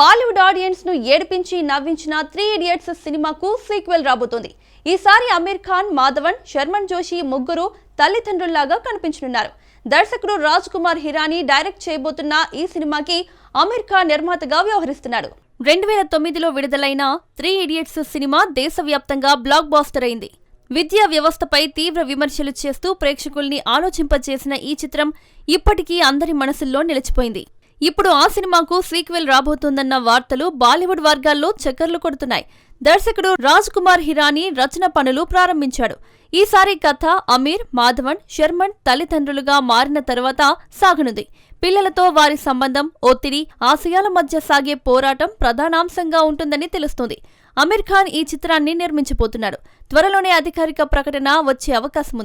బాలీవుడ్ ఆడియన్స్ను ఏడిపించి నవ్వించిన త్రీ ఇడియట్స్ సినిమాకు సీక్వెల్ రాబోతోంది. ఈసారి అమీర్ ఖాన్ మాధవన్ శర్మన్ జోషి ముగ్గురు తల్లిదండ్రుల్లాగా కనిపించనున్నారు. దర్శకుడు రాజ్ కుమార్ హిరానీ డైరెక్ట్ చేయబోతున్న ఈ సినిమాకి అమీర్ ఖాన్ నిర్మాతగా వ్యవహరిస్తున్నాడు. రెండు వేల తొమ్మిదిలో విడుదలైన త్రీ ఇడియట్స్ సినిమా దేశవ్యాప్తంగా బ్లాక్ బాస్టర్ అయింది. విద్యా వ్యవస్థపై తీవ్ర విమర్శలు చేస్తూ ప్రేక్షకుల్ని ఆలోచింపచేసిన ఈ చిత్రం ఇప్పటికీ అందరి మనసుల్లో నిలిచిపోయింది. ఇప్పుడు ఆ సినిమాకు సీక్వెల్ రాబోతోందన్న వార్తలు బాలీవుడ్ వర్గాల్లో చక్కర్లు కొడుతున్నాయి. దర్శకుడు రాజ్ కుమార్ హిరానీ రచన పనులు ప్రారంభించాడు. ఈసారి కథ అమీర్ మాధవన్ శర్మన్ తల్లిదండ్రులుగా మారిన తర్వాత సాగనుంది. పిల్లలతో వారి సంబంధం ఒత్తిడి ఆశయాల మధ్య సాగే పోరాటం ప్రధానాంశంగా ఉంటుందని తెలుస్తుంది. అమీర్ ఖాన్ ఈ చిత్రాన్ని నిర్మించబోతున్నాడు. త్వరలోనే అధికారిక ప్రకటన వచ్చే అవకాశం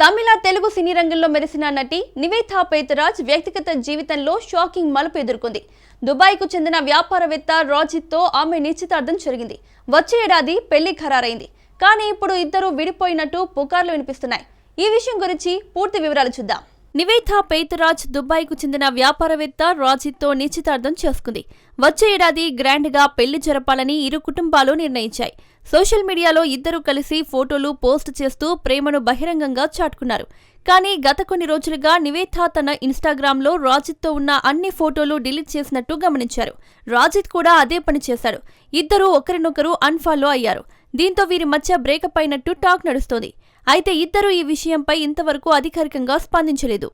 తమిళ తెలుగు సినీ రంగంలో మెరిసిన నటి నివేతా పేతరాజ్ వ్యక్తిగత జీవితంలో షాకింగ్ మలుపు ఎదుర్కొంది. దుబాయ్కు చెందిన వ్యాపారవేత్త రాజిత్తో ఆమె నిశ్చితార్థం జరిగింది. వచ్చే ఏడాది పెళ్ళి ఖరారైంది. కానీ ఇప్పుడు ఇద్దరు విడిపోయినట్టు పుకార్లు వినిపిస్తున్నాయి. ఈ విషయం గురించి పూర్తి వివరాలు చూద్దాం. నివేతా పేతరాజ్ దుబాయ్కు చెందిన వ్యాపారవేత్త రాజిత్తో నిశ్చితార్థం చేసుకుంది. వచ్చే ఏడాది గ్రాండ్గా పెళ్ళి జరపాలని ఇరు కుటుంబాలు నిర్ణయించాయి. సోషల్ మీడియాలో ఇద్దరు కలిసి ఫోటోలు పోస్ట్ చేస్తూ ప్రేమను బహిరంగంగా చాటుకున్నారు. కానీ గత కొన్ని రోజులుగా నివేతా తన ఇన్స్టాగ్రామ్లో రాజిత్తో ఉన్న అన్ని ఫోటోలు డిలీట్ చేసినట్టు గమనించారు. రాజిత్ కూడా అదే పని చేశాడు ఇద్దరూ ఒకరినొకరు అన్ఫాలో అయ్యారు. దీంతో వీరి మధ్య బ్రేకప్ అయినట్టు టాక్ నడుస్తోంది. అయితే ఇద్దరూ ఈ విషయంపై ఇంతవరకు అధికారికంగా స్పందించలేదు.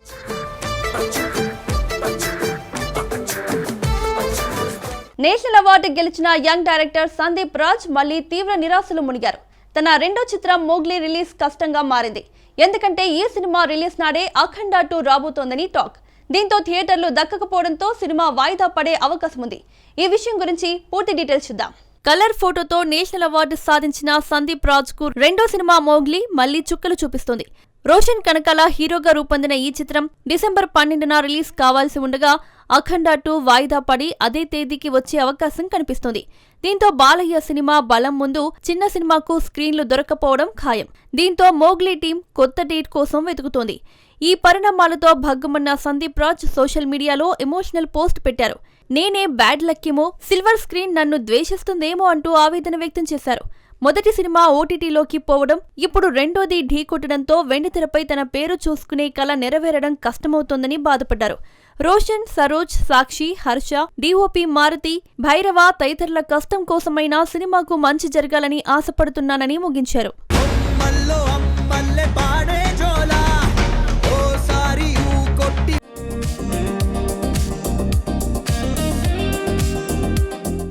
నేషనల్ అవార్డు గెలిచిన యంగ్ డైరెక్టర్ సందీప్ రాజ్ మళ్ళీ తీవ్ర నిరాశలు మునిగారు. తన రెండో చిత్రం మోగ్లీ రిలీజ్ కష్టంగా మారింది. ఎందుకంటే ఈ సినిమా రిలీజ్ నాడే అఖండ టూ రాబోతోందని టాక్. దీంతో థియేటర్లు దక్కకపోవడంతో సినిమా వాయిదా పడే అవకాశం ఉంది ఈ విషయం గురించి పూర్తి డీటెయిల్స్ చూద్దాం. కలర్ ఫోటోతో నేషనల్ అవార్డు సాధించిన సందీప్ రాజ్కు రెండో సినిమా మోగ్లీ మళ్ళీ చుక్కలు చూపిస్తుంది. రోషన్ కనకాల హీరోగా రూపొందిన ఈ చిత్రం డిసెంబర్ పన్నెండున రిలీజ్ కావాల్సి ఉండగా అఖండ టూ వాయిదా పడి అదే తేదీకి వచ్చే అవకాశం కనిపిస్తుంది. దీంతో బాలయ్య సినిమా బలం ముందు చిన్న సినిమాకు స్క్రీన్లు దొరకపోవడం ఖాయం. దీంతో మోగ్లీ టీం కొత్త డేట్ కోసం వెతుకుతోంది. ఈ పరిణామాలతో భగ్గుమన్న సందీప్ రాజ్ సోషల్ మీడియాలో ఎమోషనల్ పోస్ట్ పెట్టారు. నేనే బ్యాడ్ లక్కేమో సిల్వర్ స్క్రీన్ నన్ను ద్వేషిస్తుందేమో అంటూ ఆవేదన వ్యక్తం చేశారు. మొదటి సినిమా ఓటీటీలోకి పోవడం ఇప్పుడు రెండోది ఢీ కొట్టడంతో వెండితెరపై తన పేరు చూసుకునే కళ నెరవేరడం కష్టమవుతోందని బాధపడ్డారు. రోషన్ సరోజ్ సాక్షి హర్ష డిఓపి మారుతి భైరవ తదితరుల కష్టం కోసమైనా సినిమాకు మంచి జరగాలని ఆశపడుతున్నానని ముగించారు.